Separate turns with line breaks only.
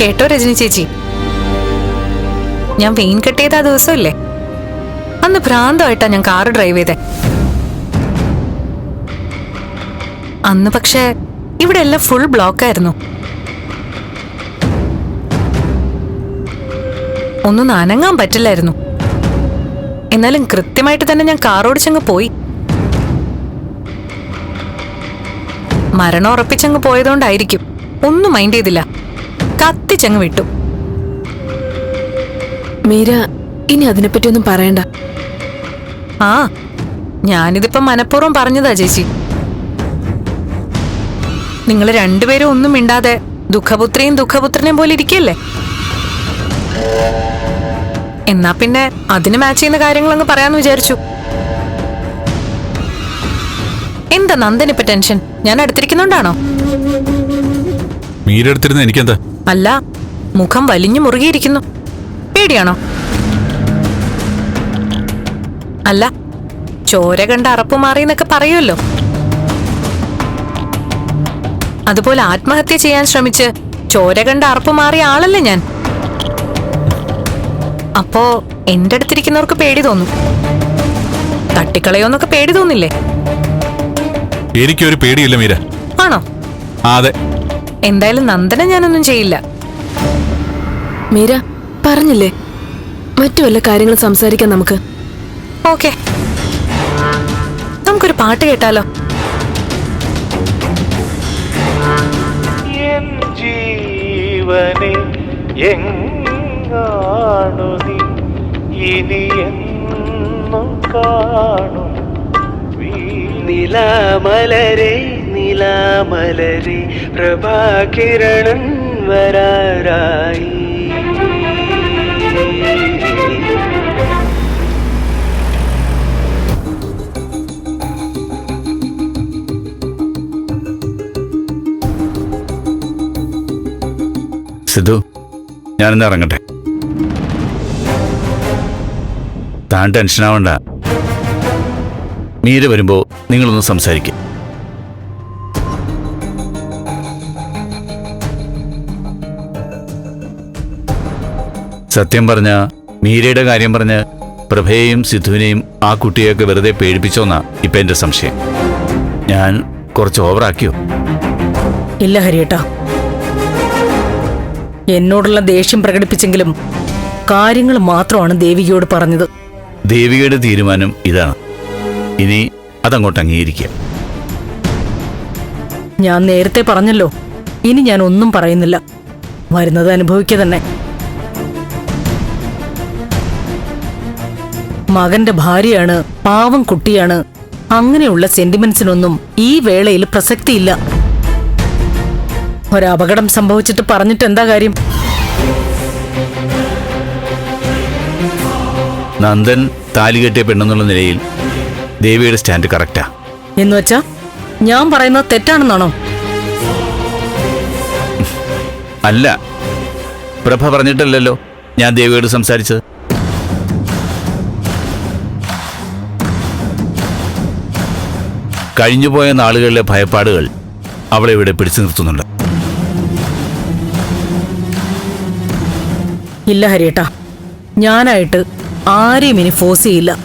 കേട്ടോ രജനി ചേച്ചി. ഞാൻ വെയിൻ കട്ട് ചെയ്ത ആ ദിവസമില്ലേ? അന്ന് ഭ്രാന്തമായിട്ടാ ഞാൻ കാറ് ഡ്രൈവ് ചെയ്തേ. അന്ന് പക്ഷേ ഇവിടെ എല്ലാം ഫുൾ ബ്ലോക്ക് ആയിരുന്നു. ഒന്നും നനങ്ങാൻ പറ്റില്ലായിരുന്നു. എന്നാലും കൃത്യമായിട്ട് തന്നെ ഞാൻ കാറോടിച്ചങ്ങ് പോയി. മരണം ഉറപ്പിച്ചങ്ങ് പോയതുകൊണ്ടായിരിക്കും. ഒന്നും മൈൻഡ് ചെയ്തില്ല. കത്തിച്ചങ്ങ് വിട്ടു.
മീര ഇനി അതിനെപ്പറ്റി ഒന്നും പറയണ്ട.
ആ ഞാനിതിപ്പം മനഃപൂർവം പറഞ്ഞതാ ചേച്ചി. നിങ്ങൾ രണ്ടുപേരും ഒന്നും മിണ്ടാതെ ദുഃഖപുത്രിയും ദുഃഖപുത്രനെയും പോലെ ഇരിക്കല്ലേ? എന്നാ പിന്നെ അതിന് മാച്ച് ചെയ്യുന്ന കാര്യങ്ങൾ അങ്ങ് പറയാന്ന് വിചാരിച്ചു. എന്താ നന്ദനിപ്പ ടെൻഷൻ ഞാൻ അടുത്തിരിക്കുന്നോണ്ടാണോ?
മീരെടുത്തിരുന്ന എനിക്കെന്താ?
അല്ല മുഖം വലിഞ്ഞു മുറുകിയിരിക്കുന്നു. പേടിയാണോ? അല്ല ചോര കണ്ട അറപ്പ് മാറിയെന്നൊക്കെ പറയുമല്ലോ. അതുപോലെ ആത്മഹത്യ ചെയ്യാൻ ശ്രമിച്ച് ചോര കണ്ട അറപ്പ് മാറിയ ആളല്ലേ ഞാൻ? അപ്പോ എന്റെ അടുത്തിരിക്കുന്നവർക്ക് പേടി തോന്നും. തട്ടിക്കളയോന്നൊക്കെ പേടി തോന്നില്ലേ?
എനിക്കൊരു പേടിയില്ല മീര.
ആണോ?
അതെ.
എന്തായാലും നന്ദന ഞാനൊന്നും ചെയ്യില്ല.
മീര പറഞ്ഞില്ലേ? മറ്റു വല്ല കാര്യങ്ങൾ സംസാരിക്കാം നമുക്ക്.
ഓക്കെ. നമുക്കൊരു പാട്ട് കേട്ടാലോ?
ജീവനെ എങ്ങാണു നീ? ഇനി എന്നും കാണും. നിലാമലരെ നിലാമലരെ പ്രഭാകിരണൻ വരാറായി.
സിദ്ധു ഞാനിന്ന് ഇറങ്ങട്ടെ. താൻ ടെൻഷനാവണ്ട. മീര വരുമ്പോൾ നിങ്ങളൊന്ന് സംസാരിക്കും. സത്യം പറഞ്ഞ മീരയുടെ കാര്യം പറഞ്ഞ് പ്രഭയെയും സിദ്ധുവിനെയും ആ കുട്ടിയൊക്കെ വെറുതെ പേടിപ്പിച്ചോന്നാ ഇപ്പൊ എന്റെ സംശയം. ഞാൻ കുറച്ച് ഓവറാക്കിയോ?
ഇല്ല ഹരിയേട്ടാ. എന്നോടുള്ള ദേഷ്യം പ്രകടിപ്പിച്ചെങ്കിലും കാര്യങ്ങൾ മാത്രമാണ് ദേവികയോട് പറഞ്ഞത്.
ദേവികയുടെ തീരുമാനം ഇതാണ്. ഇനി അതങ്ങോട്ട് അംഗീകരിക്കുക
ഞാൻ നേരത്തെ പറഞ്ഞല്ലോ ഇനി ഞാൻ ഒന്നും പറയുന്നില്ല. വരുന്നത് അനുഭവിക്കുക തന്നെ. മകന്റെ ഭാര്യയാണ് പാവം കുട്ടിയാണ്. അങ്ങനെയുള്ള സെന്റിമെന്റ്സിനൊന്നും ഈ വേളയിൽ പ്രസക്തിയില്ല. ഒരപകടം സംഭവിച്ചിട്ട് പറഞ്ഞിട്ട് എന്താ കാര്യം?
നന്ദൻ താലി കെട്ടിയ പെണ്ണെന്നുള്ള നിലയിൽ ദേവിയുടെ സ്റ്റാൻഡ് കറക്റ്റാ.
എന്നുവെച്ചാ ഞാൻ പറയുന്നത് തെറ്റാണെന്നാണോ?
അല്ല പ്രഭ പറഞ്ഞിട്ടല്ലല്ലോ ഞാൻ ദേവിയോട് സംസാരിച്ചത്. കഴിഞ്ഞുപോയ നാളുകളിലെ ഭയപ്പാടുകൾ അവളെ ഇവിടെ പിടിച്ചു നിർത്തുന്നുണ്ട്.
ഇല്ല ഹരിയേട്ടാ. ഞാനായിട്ട് ആരെയും ഇനി ഫോഴ്സ് ചെയ്യില്ല.